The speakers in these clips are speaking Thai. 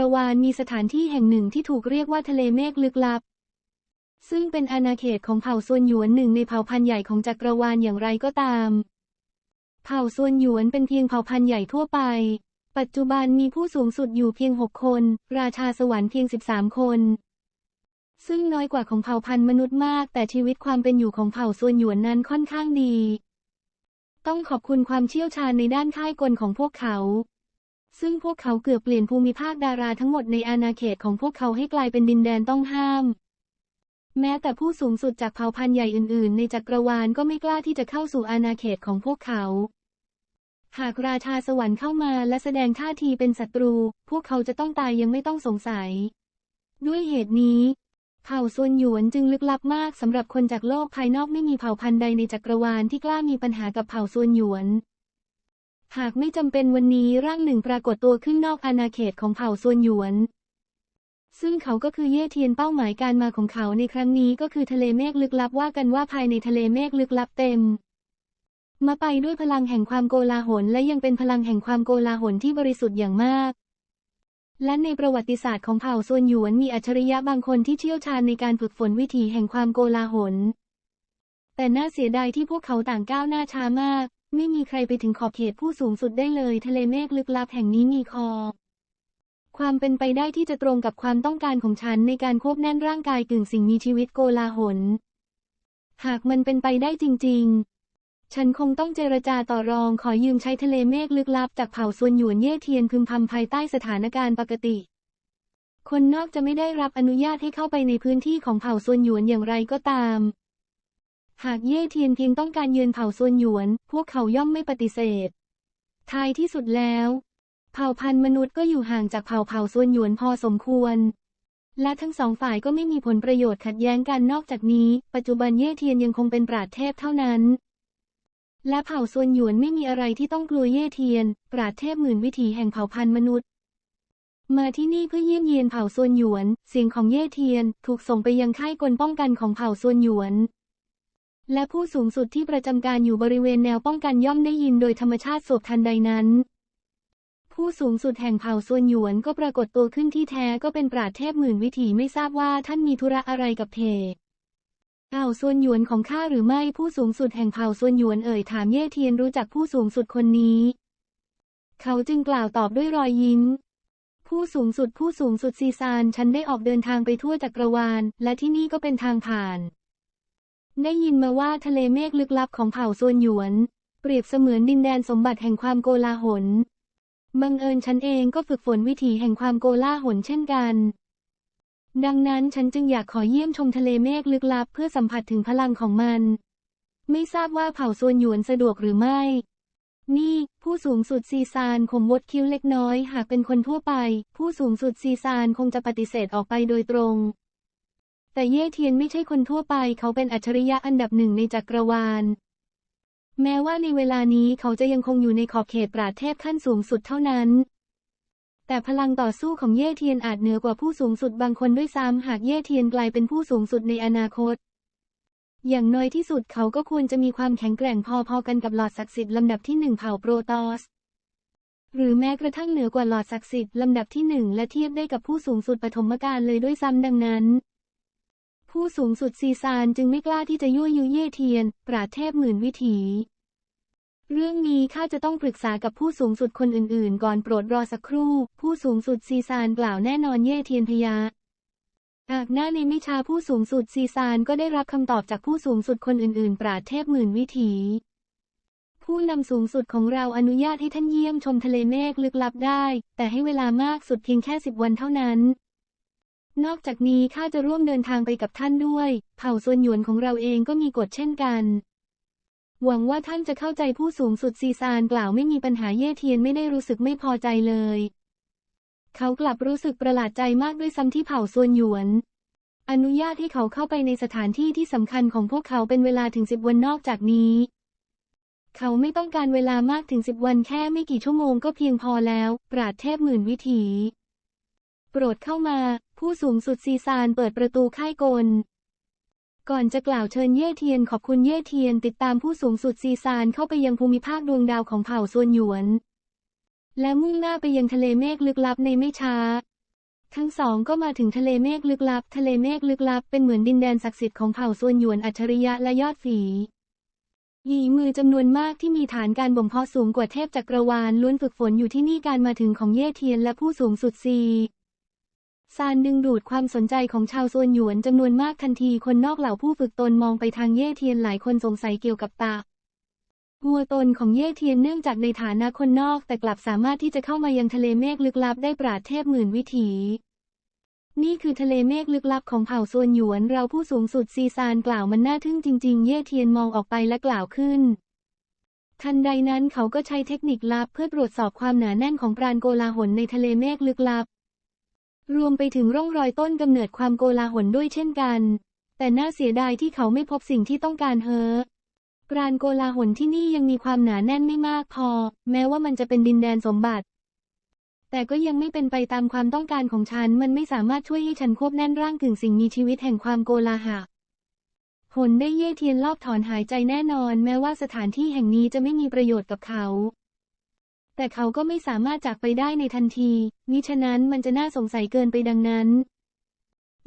ระวานมีสถานที่แห่งหนึ่งที่ถูกเรียกว่าทะเลเมฆลึกลับ ซึ่งเป็นอาณาเขตของเผ่าซวนหยวนหนึ่งในเผ่าพันธุ์ใหญ่ของจักรวาลอย่างไรก็ตาม เผ่าซวนหยวนเป็นเพียงเผ่าพันธุ์ใหญ่ทั่วไป ปัจจุบันมีผู้สูงสุดอยู่เพียง6คน ราชาสวรรค์เพียง13คน ซึ่งน้อยกว่าของเผ่าพันธุ์มนุษย์มาก แต่ชีวิตความเป็นอยู่ของเผ่าซวนหยวนนั้นค่อนข้างดี ต้องขอบคุณความเชี่ยวชาญในด้านค่ายกลของพวกเขา ซึ่งพวกเขาเกือบเปลี่ยนภูมิภาคดาราทั้งหมดในอาณาเขตของพวกเขาให้กลายเป็นดินแดนต้องห้าม แม้แต่ผู้สูงสุดจากเผ่าพันธุ์ใหญ่อื่น ๆ ในจักรวาลก็ไม่กล้าที่จะเข้าสู่อาณาเขตของพวกเขา หากราชาสวรรค์เข้ามาและแสดงท่าทีเป็นศัตรู พวกเขาจะต้องตายยังไม่ต้องสงสัย ด้วยเหตุนี้ เผ่าซวนหยวนจึงลึกลับมากสำหรับคนจากโลกภายนอกไม่มีเผ่าพันธุ์ใดในจักรวาลที่กล้ามีปัญหากับเผ่าซวนหยวน หากไม่จำเป็นวันนี้ร่างหนึ่งปรากฏตัวขึ้นนอกอาณาเขตของเผ่าซวนหยวน ซึ่งเขาก็คือเย่เทียนเป้าหมายการมาของเขาในครั้งนี้ก็คือทะเลเมฆลึกลับว่ากันว่าภายในทะเลเมฆลึกลับเต็ม มาไปด้วยพลังแห่งความโกลาหลและยังเป็นพลังแห่งความโกลาหลที่บริสุทธิ์อย่างมาก และในประวัติศาสตร์ของเผ่าซวนหยวนมีอัจฉริยะบางคนที่เชี่ยวชาญในการฝึกฝนวิถีแห่งความโกลาหลแต่น่าเสียดายที่พวกเขาต่างก้าวหน้าช้ามาก ไม่มีใครไปถึงขอบเขตผู้สูงสุดได้เลย ทะเลเมฆลึกลับแห่งนี้มีคอ ความเป็นไปได้ที่จะตรงกับความต้องการของฉันในการควบแน่นร่างกายกึ่งสิ่งมีชีวิตโกลาหล หากมันเป็นไปได้จริง ๆ ฉันคงต้องเจรจาต่อรองขอยืมใช้ทะเลเมฆลึกลับจากเผ่าซวนหยวนเย่เทียนพึมพำภายใต้สถานการณ์ปกติ คนนอกจะไม่ได้รับอนุญาตให้เข้าไปในพื้นที่ของเผ่าซวนหยวนอย่างไรก็ตาม หากเย่เทียนเพียงต้องการยืนเผ่าซวนหยวน พวกเขาย่อมไม่ปฏิเสธ ท้ายที่สุดแล้ว เผ่าพันธุ์มนุษย์ก็อยู่ห่างจากเผ่าเผ่าซวนหยวนพอสมควร และทั้งสองฝ่ายก็ไม่มีผลประโยชน์ขัดแย้งกันนอกจากนี้ ปัจจุบันเย่เทียนยังคงเป็นปราดเทพเท่านั้น และเผ่าซวนหยวนไม่มีอะไรที่ต้องกลัวเย่เทียน ปราดเทพหมื่นวิถีแห่งเผ่าพันธุ์มนุษย์มาที่นี่เพื่อเยี่ยมเยียนเผ่าซวนหยวน เสียงของเย่เทียน ถูกส่งไปยังค่ายกลป้องกันของเผ่าซวนหยวน และผู้สูงสุดที่ประจำการอยู่บริเวณแนวป้องกันย่อมได้ยินโดยธรรมชาติสวบทันใดนั้น ผู้สูงสุดแห่งเผ่าซวนหยวนก็ปรากฏตัวขึ้นที่แท้ก็เป็นปราดเทพหมื่นวิถีไม่ทราบว่าท่านมีธุระอะไรกับเพเผ่าซวนหยวนของข้าหรือไม่ผู้สูงสุดแห่งเผ่าซวนหยวนเอ่ยถามเย่เทียนรู้จักผู้สูงสุดคนนี้ เขาจึงกล่าวตอบด้วยรอยยิ้ม ผู้สูงสุดผู้สูงสุดซีซานฉันได้ออกเดินทางไปทั่วจักรวาล และที่นี่ก็เป็นทางผ่าน ได้ยินมาว่าทะเลเมฆลึกลับของเผ่าซวนหยวน เปรียบเสมือนดินแดนสมบัติแห่งความโกลาหล บังเอิญฉันเองก็ฝึกฝนวิถีแห่งความโกลาหลเช่นกัน ดังนั้นฉันจึงอยากขอเยี่ยมชมทะเลเมฆลึกลับเพื่อสัมผัสถึงพลังของมัน ไม่ทราบว่าเผ่าซวนหยวนสะดวกหรือไม่ นี่ ผู้สูงสุดซีซานขมวดคิ้วเล็กน้อย หากเป็นคนทั่วไป ผู้สูงสุดซีซานคงจะปฏิเสธออกไปโดยตรง แต่เย่เทียนไม่ใช่คนทั่วไป เขาเป็นอัจฉริยะอันดับหนึ่งในจักรวาล แม้ว่าในเวลานี้เขาจะยังคงอยู่ในขอบเขตปราเทพขั้นสูงสุดเท่านั้น แต่พลังต่อสู้ของเย่เทียนอาจเหนือกว่าผู้สูงสุดบางคนด้วยซ้ำหากเย่เทียนกลายเป็นผู้สูงสุดในอนาคต อย่างน้อยที่สุดเขาก็ควรจะมีความแข็งแกร่งพอๆกันกับหลอดศักดิ์สิทธิ์ลำดับที่หนึ่งเผ่าโปรตอสหรือแม้กระทั่งเหนือกว่าหลอดศักดิ์สิทธิ์ลำดับที่หนึ่งและเทียบได้กับผู้สูงสุดปฐมกาลเลยด้วยซ้ำดังนั้น ผู้สูงสุดซีซานจึงไม่กล้าที่จะยั่วยุเย่เทียน ปราเทพหมื่นวิถี เรื่องนี้ข้าจะต้องปรึกษากับผู้สูงสุดคนอื่นๆ ก่อนโปรดรอสักครู่ ผู้สูงสุดซีซานกล่าวแน่นอนเย่เทียนพยาหากหน้าในไม่ช้าผู้สูงสุดซีซานก็ได้รับคำตอบจากผู้สูงสุดคนอื่นๆ ปราเทพหมื่นวิถี ผู้นำสูงสุดของเราอนุญาตให้ท่านเยี่ยมชมทะเลเมฆลึกลับได้ แต่ให้เวลามากสุดเพียงแค่สิบวันเท่านั้น นอกจากนี้ข้าจะร่วมเดินทางไปกับท่านด้วย เผ่าส่วนหยวนของเราเองก็มีกฎเช่นกัน หวังว่าท่านจะเข้าใจผู้สูงสุดซีซานกล่าวไม่มีปัญหาเย่เทียนไม่ได้รู้สึกไม่พอใจเลย เขากลับรู้สึกประหลาดใจมากด้วยซ้ำที่เผ่าส่วนหยวน อนุญาตให้เขาเข้าไปในสถานที่ที่สำคัญของพวกเขาเป็นเวลาถึงสิบวันนอกจากนี้ เขาไม่ต้องการเวลามากถึงสิบวันแค่ไม่กี่ชั่วโมงก็เพียงพอแล้ว ปราดเทพหมื่นวิถี โปรดเข้ามา ผู้สูงสุดซีซานเปิดประตูค่ายกล ก่อนจะกล่าวเชิญเย่เทียนขอบคุณเย่เทียนติดตามผู้สูงสุดซีซานเข้าไปยังภูมิภาคดวงดาวของเผ่าส่วนหยวน และมุ่งหน้าไปยังทะเลเมฆลึกลับในไม่ช้า ทั้งสองก็มาถึงทะเลเมฆลึกลับ ทะเลเมฆลึกลับเป็นเหมือนดินแดนศักดิ์สิทธิ์ของเผ่าส่วนหยวนอัจฉริยะและยอดฝีหยีมือจำนวนมากที่มีฐานการบ่มเพาะสูงกว่าเทพจักรวาลล้วนฝึกฝนอยู่ที่นี่การมาถึงของเย่เทียนและผู้สูงสุดซี ซานดึงดูดความสนใจของชาวส่วนหยวนจำนวนมากทันทีคนนอกเหล่าผู้ฝึกตนมองไปทางเย่เทียนหลายคนสงสัยเกี่ยวกับตาหัวตนของเย่เทียนเนื่องจากในฐานะคนนอกแต่กลับสามารถที่จะเข้ามายังทะเลเมฆลึกลับได้ปราดเทพหมื่นวิถี นี่คือทะเลเมฆลึกลับของเผ่าส่วนหยวนเราผู้สูงสุดซีซานกล่าวมันน่าทึ่งจริง ๆ เย่เทียนมองออกไปและกล่าวขึ้นทันใดนั้นเขาก็ใช้เทคนิคลับเพื่อตรวจสอบความหนาแน่นของปราณโกลาหลในทะเลเมฆลึกลับ รวมไปถึงร่องรอยต้นกำเนิดความโกลาหลด้วยเช่นกัน แต่น่าเสียดายที่เขาไม่พบสิ่งที่ต้องการเฮอปราณโกลาหลที่นี่ยังมีความหนาแน่นไม่มากพอ แม้ว่ามันจะเป็นดินแดนสมบัติ แต่ก็ยังไม่เป็นไปตามความต้องการของฉัน มันไม่สามารถช่วยให้ฉันควบแน่นร่างกึ่งสิ่งมีชีวิตแห่งความโกลาหะหนได้เย่เทียนรอบถอนหายใจแน่นอน แม้ว่าสถานที่แห่งนี้จะไม่มีประโยชน์กับเขา แต่เขาก็ไม่สามารถจากไปได้ในทันทีมิฉะนั้นมันจะน่าสงสัยเกินไปดังนั้น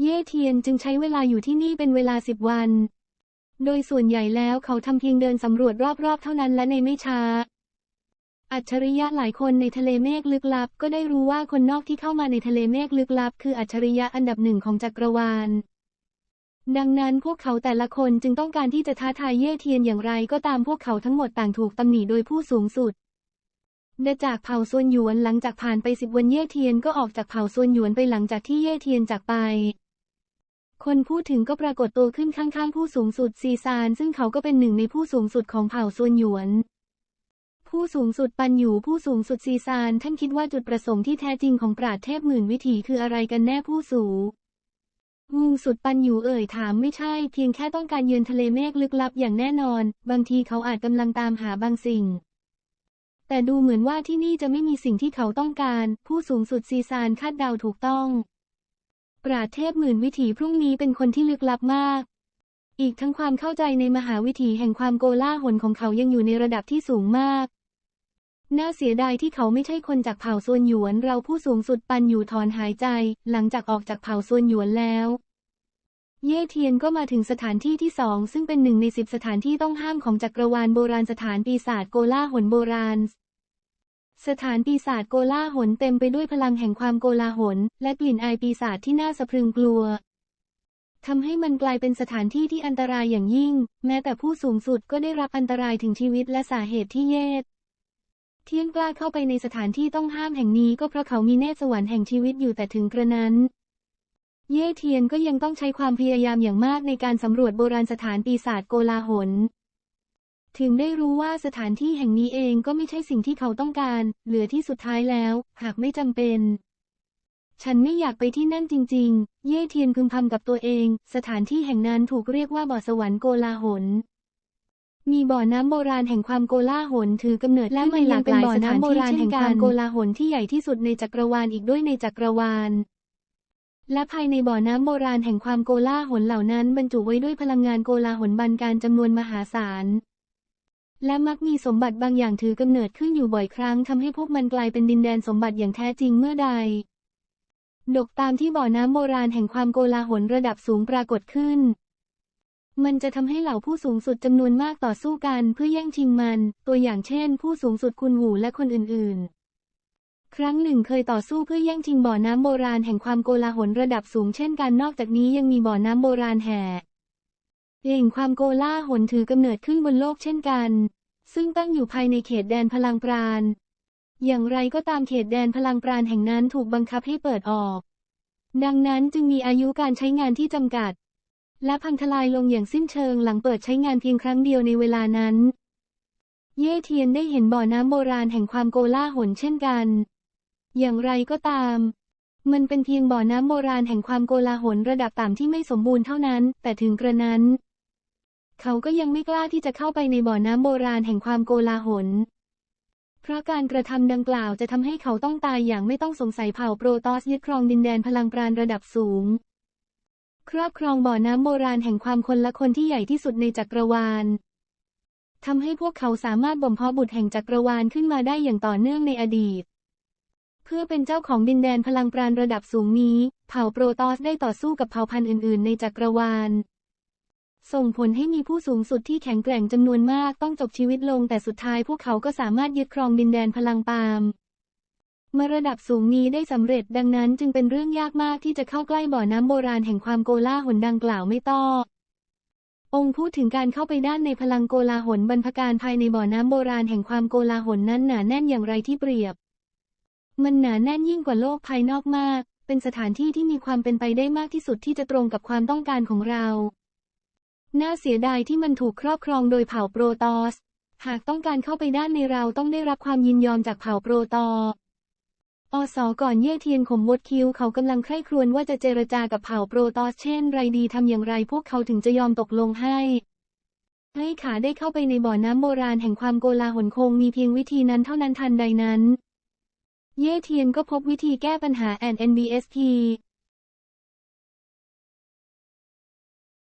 เย่เทียนจึงใช้เวลาอยู่ที่นี่เป็นเวลาสิบวัน โดยส่วนใหญ่แล้วเขาทำเพียงเดินสำรวจรอบๆเท่านั้นและในไม่ช้า อัจฉริยะหลายคนในทะเลเมฆลึกลับ ก็ได้รู้ว่าคนนอกที่เข้ามาในทะเลเมฆลึกลับ คืออัจฉริยะอันดับหนึ่งของจักรวาลดังนั้นพวกเขาแต่ละคนจึงต้องการที่จะท้าทายเย่เทียนอย่างไรก็ตามพวกเขาทั้งหมดต่างถูกตำหนิโดยผู้สูงสุด เดจากเผ่าส่วนหยวนหลังจากผ่านไปสิบวันเย่เทียนก็ออกจากเผ่าส่วนหยวนไปหลังจากที่เย่เทียนจากไป คนพูดถึงก็ปรากฏตัวขึ้นข้างๆ ผู้สูงสุดซีซาน ซึ่งเขาก็เป็นหนึ่งในผู้สูงสุดของเผ่าส่วนหยวน ผู้สูงสุดปันอยู่ผู้สูงสุดซีซาน ท่านคิดว่าจุดประสงค์ที่แท้จริงของปราดเทพหมื่นวิถีคืออะไรกันแน่ผู้สูงงูสุดปันอยู่เอ่ยถามไม่ใช่ เพียงแค่ต้องการเยือนทะเลเมฆลึกลับอย่างแน่นอน บางทีเขาอาจกำลังตามหาบางสิ่ง แต่ดูเหมือนว่าที่นี่จะไม่มีสิ่งที่เขาต้องการ ผู้สูงสุดซีซานคาดเดาถูกต้อง ปราเทพหมื่นวิถีพรุ่งนี้เป็นคนที่ลึกลับมาก อีกทั้งความเข้าใจในมหาวิถีแห่งความโกล่าหลของเขายังอยู่ในระดับที่สูงมาก น่าเสียดายที่เขาไม่ใช่คนจากเผ่าส่วนหยวน เราผู้สูงสุดปันอยู่ถอนหายใจ หลังจากออกจากเผ่าส่วนหยวนแล้ว เย่เทียนก็มาถึงสถานที่ที่สองซึ่งเป็นหนึ่งในสิบสถานที่ต้องห้ามของจักรวาลโบราณสถานปีศาจโกล่าหลโบราณ สถานปีศาจโกล่าหลเต็มไปด้วยพลังแห่งความโกลาหลและกลิ่นอายปีศาจที่น่าสะพรึงกลัวทำให้มันกลายเป็นสถานที่ที่อันตรายอย่างยิ่ง แม้แต่ผู้สูงสุดก็ได้รับอันตรายถึงชีวิตและสาเหตุที่เยดเทียนกล้าเข้าไปในสถานที่ต้องห้ามแห่งนี้ก็เพราะเขามีเนตรสวรรค์แห่งชีวิตอยู่แต่ถึงกระนั้น เย่เทียนก็ยังต้องใช้ความพยายามอย่างมากในการสำรวจโบราณสถานปีศาจโกลาหล ถึงได้รู้ว่าสถานที่แห่งนี้เองก็ไม่ใช่สิ่งที่เขาต้องการ เหลือที่สุดท้ายแล้ว หากไม่จำเป็น ฉันไม่อยากไปที่นั่นจริง ๆ เย่เทียนพึมพำกับตัวเอง สถานที่แห่งนั้นถูกเรียกว่าบ่อสวรรค์โกลาหลมีบ่อน้ำโบราณแห่งความโกลาหลถือกำเนิดและมันยังเป็นบ่อน้ำโบราณแห่งความโกลาหลที่ใหญ่ที่สุดในจักรวาลอีกด้วยในจักรวาล และภายในบ่อน้ำโบราณแห่งความโกลาหลเหล่านั้นบรรจุไว้ด้วยพลังงานโกลาหลบันการจำนวนมหาศาล และมักมีสมบัติบางอย่างถือกำเนิดขึ้นอยู่บ่อยครั้งทำให้พวกมันกลายเป็นดินแดนสมบัติอย่างแท้จริงเมื่อใด ดกตามที่บ่อน้ำโบราณแห่งความโกลาหลระดับสูงปรากฏขึ้น มันจะทำให้เหล่าผู้สูงสุดจำนวนมากต่อสู้กันเพื่อแย่งชิงมัน ตัวอย่างเช่น ผู้สูงสุดคุณหูและคนอื่นๆ ครั้งหนึ่งเคยต่อสู้เพื่อแย่งชิงบ่อน้ำโบราณแห่งความโกลาหลระดับสูงเช่นกันนอกจากนี้ยังมีบ่อน้ำโบราณแห่แห่งความโกลาหลถือกำเนิดขึ้นบนโลกเช่นกัน ซึ่งตั้งอยู่ภายในเขตแดนพลังปราณ อย่างไรก็ตามเขตแดนพลังปราณแห่งนั้นถูกบังคับให้เปิดออก ดังนั้นจึงมีอายุการใช้งานที่จำกัด และพังทลายลงอย่างสิ้นเชิงหลังเปิดใช้งานเพียงครั้งเดียวในเวลานั้น เย่เทียนได้เห็นบ่อน้ำโบราณแห่งความโกลาหลเช่นกัน อย่างไรก็ตาม มันเป็นเพียงบ่อน้ำโบราณแห่งความโกลาหลระดับต่ำที่ไม่สมบูรณ์เท่านั้น แต่ถึงกระนั้น เขาก็ยังไม่กล้าที่จะเข้าไปในบ่อน้ำโบราณแห่งความโกลาหล เพราะการกระทำดังกล่าวจะทำให้เขาต้องตายอย่างไม่ต้องสงสัยเผ่าโปรตอสยึดครองดินแดนพลังปราณระดับสูง ครอบครองบ่อน้ำโบราณแห่งความคนละคนที่ใหญ่ที่สุดในจักรวาลทำให้พวกเขาสามารถบ่มเพาะบุตรแห่งจักรวาลขึ้นมาได้อย่างต่อเนื่องในอดีต เพื่อเป็นเจ้าของดินแดนพลังปราณระดับสูงนี้ เผ่าโปรตอสได้ต่อสู้กับเผ่าพันธุ์อื่น ๆ ในจักรวาล ส่งผลให้มีผู้สูงสุดที่แข็งแกร่งจำนวนมากต้องจบชีวิตลงแต่สุดท้ายพวกเขาก็สามารถยึดครองดินแดนพลังปามมาระดับสูงนี้ได้สำเร็จดังนั้นจึงเป็นเรื่องยากมากที่จะเข้าใกล้บ่อน้ำโบราณแห่งความโกลาหลดังกล่าวไม่ต้อองค์พูดถึงการเข้าไปด้านในพลังโกลาหลบรรพการภายในบ่อน้ำโบราณแห่งความโกลาหลนั้นหนาแน่นอย่างไรที่เปรียบ มันหนาแน่นยิ่งกว่าโลกภายนอกมาก เป็นสถานที่ที่มีความเป็นไปได้มากที่สุดที่จะตรงกับความต้องการของเรา น่าเสียดายที่มันถูกครอบครองโดยเผ่าโปรตอส หากต้องการเข้าไปด้านในเราต้องได้รับความยินยอมจากเผ่าโปรตออสก่อนเย่เทียนขมวดคิ้วเขากำลังใคร่ครวญว่าจะเจรจากับเผ่าโปรตอสเช่นไรดีทำอย่างไรพวกเขาถึงจะยอมตกลงให้ให้ขาได้เข้าไปในบ่อน้ำโบราณแห่งความโกลาหลคงมีเพียงวิธีนั้นเท่านั้นทันใดนั้น เย่เทียนก็พบวิธีแก้ปัญหาแอน NBSP